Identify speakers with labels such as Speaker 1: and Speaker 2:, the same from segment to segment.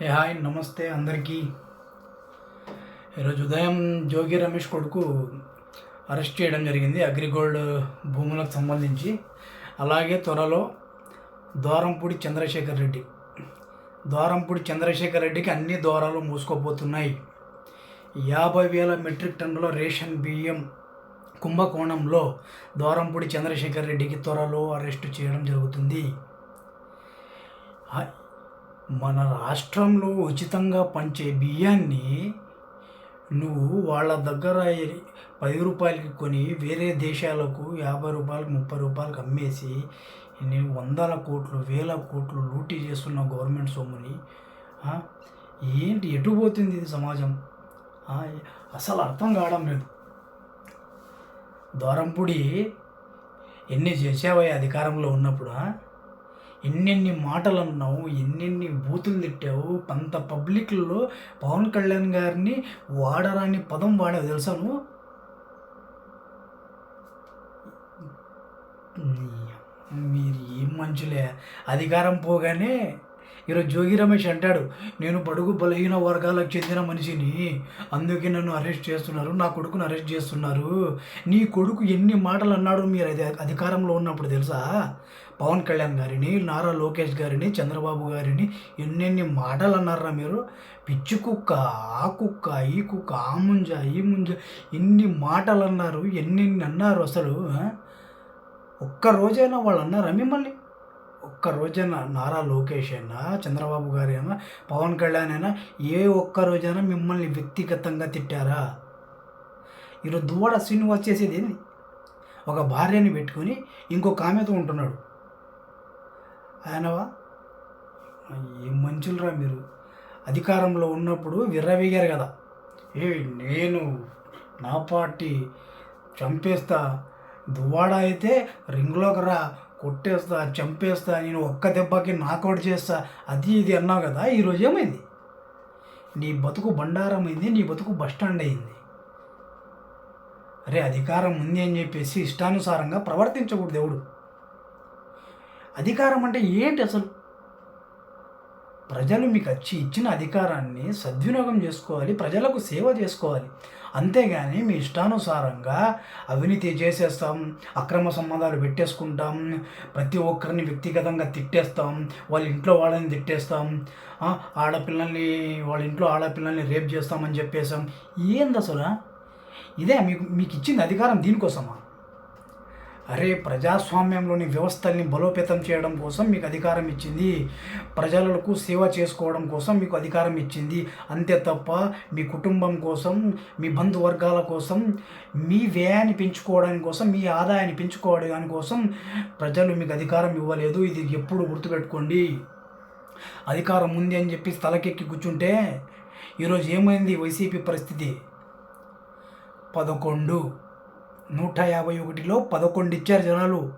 Speaker 1: Hey hi నమస్తే అందరికీ. ఈరోజు ఉదయం జోగి రమేష్ కొడుకు అరెస్ట్ చేయడం జరిగింది అగ్రిగోల్డ్ భూములకు సంబంధించి. అలాగే త్వరలో ద్వారంపూడి చంద్రశేఖర్ రెడ్డి. ద్వారంపూడి చంద్రశేఖర్ రెడ్డికి అన్ని ద్వారాలు మూసుకోబోతున్నాయి. యాభై వేల మెట్రిక్ టన్నుల రేషన్ బియ్యం కుంభకోణంలో ద్వారంపూడి చంద్రశేఖర్ రెడ్డికి త్వరలో అరెస్టు చేయడం జరుగుతుంది. మన రాష్ట్రంలో ఉచితంగా పంచే బియ్యాన్ని నువ్వు వాళ్ళ దగ్గర పది రూపాయలకి కొని వేరే దేశాలకు యాభై రూపాయలకు ముప్పై రూపాయలకు అమ్మేసి నేను వందల కోట్లు వేల కోట్లు లూటీ చేస్తున్న గవర్నమెంట్ సొమ్ముని ఏంటి ఎటు పోతుంది ఇది సమాజం? అసలు అర్థం కావడం లేదు. ద్వారంపూడి ఎన్ని చేసావయ్యా అధికారంలో ఉన్నప్పుడు ఎన్నెన్ని మాటలు అన్నావు ఎన్నెన్ని బూతులు తిట్టావు అంత పబ్లిక్లో పవన్ కళ్యాణ్ గారిని వాడరాని పదం వాడావు తెలుసా నువ్వు? మీరు ఏం మంచులే. అధికారం పోగానే ఈరోజు జోగి రమేష్ అంటాడు నేను బడుగు బలహీన వర్గాలకు చెందిన మనిషిని. అందుకే నన్ను అరెస్ట్ చేస్తున్నారు నా కొడుకును అరెస్ట్ చేస్తున్నారు. నీ కొడుకు ఎన్ని మాటలు అన్నాడు మీరు అది అధికారంలో ఉన్నప్పుడు తెలుసా? పవన్ కళ్యాణ్ గారిని నారా లోకేష్ గారిని చంద్రబాబు గారిని ఎన్నెన్ని మాటలు అన్నారా మీరు? పిచ్చి కుక్క ఆ కుక్క ఈ కుక్క ఆ ముంజ ఈ ముంజ ఎన్ని మాటలు అన్నారు ఎన్నెన్ని అన్నారు అసలు ఒక్క రోజైనా వాళ్ళు అన్నారా మిమ్మల్ని? ఒక్క రోజైనా నారా లోకేష్ అయినా చంద్రబాబు గారు అయినా పవన్ కళ్యాణ్ అయినా ఏ ఒక్క రోజైనా మిమ్మల్ని వ్యక్తిగతంగా తిట్టారా? ఈరోజు దువ్వాడ శ్రీనివాస్ చేసేది ఏంది? ఒక భార్యని పెట్టుకొని ఇంకొక ఆమెతో ఉంటున్నాడు. ఆయనవా? ఏం మంచులరా మీరు? అధికారంలో ఉన్నప్పుడు విర్రవీగారు కదా. ఏ నేను నా పార్టీ చంపేస్తా. దువ్వాడ అయితే రింగ్లోకి రా. కొట్టేస్తా చంపేస్తా నేను ఒక్క దెబ్బకి నాకౌట్ చేస్తా అది ఇది అన్నావు కదా ఈరోజు ఏమైంది? నీ బతుకు బండారం అయింది నీ బతుకు బస్టాండ్ అయింది. అరే అధికారం ఉంది అని చెప్పేసి ఇష్టానుసారంగా ప్రవర్తించకూడదు దేవుడు అధికారం అంటే ఏంటి అసలు? ప్రజలు మీకు వచ్చి ఇచ్చిన అధికారాన్ని సద్వినియోగం చేసుకోవాలి ప్రజలకు సేవ చేసుకోవాలి. అంతేగాని మీ ఇష్టానుసారంగా అవినీతి చేసేస్తాం అక్రమ సంబంధాలు పెట్టేసుకుంటాం ప్రతి ఒక్కరిని వ్యక్తిగతంగా తిట్టేస్తాం వాళ్ళ ఇంట్లో వాళ్ళని తిట్టేస్తాం ఆడపిల్లల్ని వాళ్ళ ఇంట్లో ఆడపిల్లల్ని రేప్ చేస్తామని చెప్పేసాం ఏంది అసలు? ఇదే మీకు మీకు ఇచ్చింది అధికారం దీనికోసమా? అరే ప్రజాస్వామ్యంలోని వ్యవస్థల్ని బలోపేతం చేయడం కోసం మీకు అధికారం ఇచ్చింది. ప్రజలకు సేవ చేసుకోవడం కోసం మీకు అధికారం ఇచ్చింది. అంతే తప్ప మీ కుటుంబం కోసం మీ బంధువర్గాల కోసం మీ వ్యయాన్ని పెంచుకోవడానికి కోసం మీ ఆదాయాన్ని పెంచుకోవడానికి కోసం ప్రజలు మీకు అధికారం ఇవ్వలేదు. ఇది ఎప్పుడు గుర్తుపెట్టుకోండి. అధికారం ఉంది అని చెప్పి తలకెక్కి కూర్చుంటే ఈరోజు ఏమైంది? వైసీపీ పరిస్థితి పదకొండు. నూట యాభై ఒకటిలో పదకొండు ఇచ్చారు జనాలు.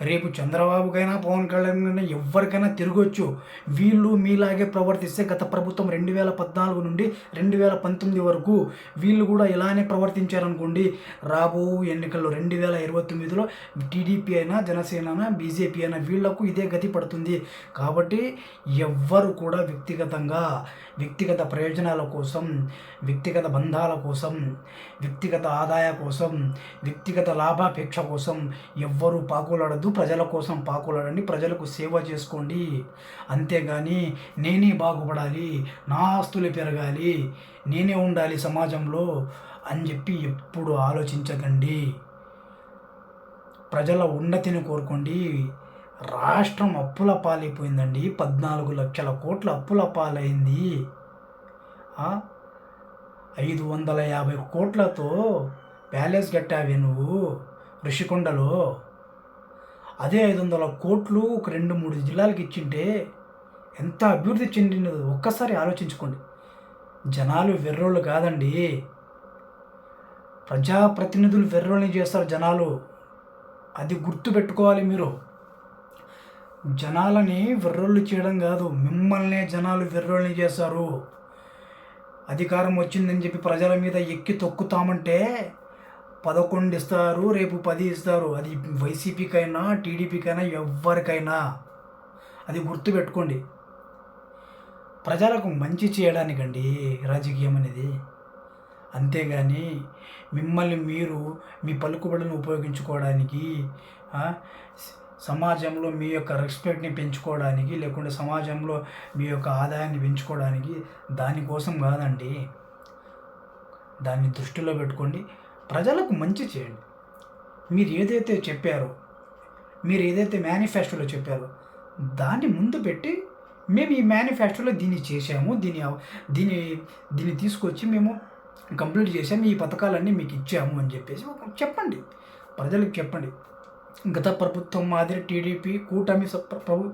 Speaker 1: రేపు చంద్రబాబుకైనా పవన్ కళ్యాణ్ ఎవరికైనా తిరగొచ్చు. వీళ్ళు మీలాగే ప్రవర్తిస్తే గత ప్రభుత్వం రెండు వేల పద్నాలుగు నుండి రెండు వేల పంతొమ్మిది వరకు వీళ్ళు కూడా ఇలానే ప్రవర్తించారనుకోండి. రాబో ఎన్నికల్లో రెండు వేల ఇరవై తొమ్మిదిలో టీడీపీ అయినా జనసేన అయినా బీజేపీ అయినా వీళ్ళకు ఇదే గతి పడుతుంది. కాబట్టి ఎవ్వరు కూడా వ్యక్తిగతంగా వ్యక్తిగత ప్రయోజనాల కోసం వ్యక్తిగత బంధాల కోసం వ్యక్తిగత ఆదాయ కోసం వ్యక్తిగత లాభాపేక్ష కోసం ఎవ్వరూ పాకులాడద్దు ప్రజల కోసం పాకులాడండి ప్రజలకు సేవ చేసుకోండి. అంతేగాని నేనే బాగుపడాలి నా ఆస్తులు పెరగాలి నేనే ఉండాలి సమాజంలో అని చెప్పి ఎప్పుడు ఆలోచించకండి. ప్రజల ఉన్నతిని కోరుకోండి. రాష్ట్రం అప్పుల పాలైపోయిందండి. పద్నాలుగు లక్షల కోట్ల అప్పుల పాలైంది. ఐదు వందల యాభై కోట్లతో ప్యాలెస్ కట్టావే నువ్వు ఋషికొండలో? అదే ఐదు వందల కోట్లు ఒక రెండు మూడు జిల్లాలకు ఇచ్చింటే ఎంత అభివృద్ధి చెందినది ఒక్కసారి ఆలోచించుకోండి. జనాలు వెర్రోళ్ళు కాదండి. ప్రజాప్రతినిధులు వెర్రోళ్ళని చేస్తారు జనాలు. అది గుర్తు పెట్టుకోవాలి మీరు. జనాలని వెర్రోళ్ళు చేయడం కాదు మిమ్మల్నే జనాలు వెర్రోళ్ళని చేస్తారు అధికారం వచ్చిందని చెప్పి ప్రజల మీద ఎక్కి తొక్కుతామంటే పదకొండు ఇస్తారు రేపు పది ఇస్తారు. అది వైసీపీకైనా టీడీపీకైనా ఎవరికైనా అది గుర్తుపెట్టుకోండి. ప్రజలకు మంచి చేయడానికండి రాజకీయం అనేది. అంతేగాని మిమ్మల్ని మీరు మీ పలుకుబడులను ఉపయోగించుకోవడానికి సమాజంలో మీ యొక్క రెస్పెక్ట్ని పెంచుకోవడానికి లేకుంటే సమాజంలో మీ యొక్క ఆదాయాన్ని పెంచుకోవడానికి దానికోసం కాదండి. దాన్ని దృష్టిలో పెట్టుకోండి. ప్రజలకు మంచి చేయండి. మీరు ఏదైతే చెప్పారో మీరు ఏదైతే మేనిఫెస్టోలో చెప్పారో దాన్ని ముందు పెట్టి మేము ఈ మేనిఫెస్టోలో దీన్ని చేసాము దీని దీని దీన్ని తీసుకొచ్చి మేము కంప్లీట్ చేసాము ఈ పథకాలన్నీ మీకు ఇచ్చాము అని చెప్పేసి ఒక చెప్పండి. ప్రజలకు చెప్పండి. గత ప్రభుత్వం మాదిరి టీడీపీ కూటమి ప్రభు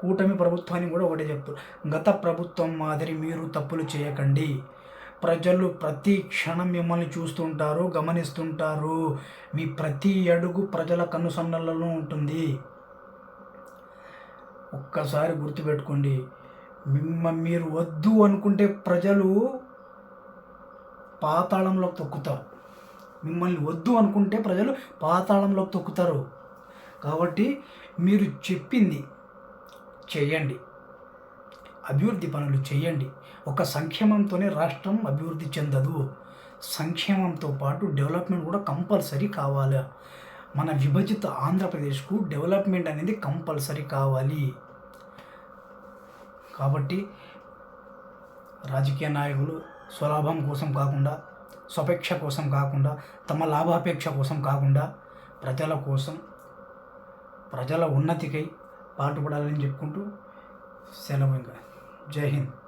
Speaker 1: కూటమి ప్రభుత్వాన్ని కూడా ఒకటే చెప్తారు గత ప్రభుత్వం మాదిరి మీరు తప్పులు చేయకండి. ప్రజలు ప్రతి క్షణం మిమ్మల్ని చూస్తుంటారు గమనిస్తుంటారు. మీ ప్రతి అడుగు ప్రజల కనుసన్నలలో ఉంటుంది. ఒక్కసారి గుర్తుపెట్టుకోండి. మిమ్మ మీరు వద్దు అనుకుంటే ప్రజలు పాతాళంలోకి తొక్కుతారు. మిమ్మల్ని వద్దు అనుకుంటే ప్రజలు పాతాళంలోకి తొక్కుతారు. కాబట్టి మీరు చెప్పింది చేయండి అభివృద్ధి పనులు చేయండి. ఒక సంక్షేమంతోనే రాష్ట్రం అభివృద్ధి చెందదు. సంక్షేమంతో పాటు డెవలప్మెంట్ కూడా కంపల్సరీ కావాలి. మన విభజిత ఆంధ్రప్రదేశ్కు డెవలప్మెంట్ అనేది కంపల్సరీ కావాలి. కాబట్టి రాజకీయ నాయకులు స్వలాభం కోసం కాకుండా స్వపేక్ష కోసం కాకుండా తమ లాభాపేక్ష కోసం కాకుండా ప్రజల కోసం ప్రజల ఉన్నతికై పాటుపడాలని చెప్పుకుంటూ సెలవు ఇంకా. जय हिंद।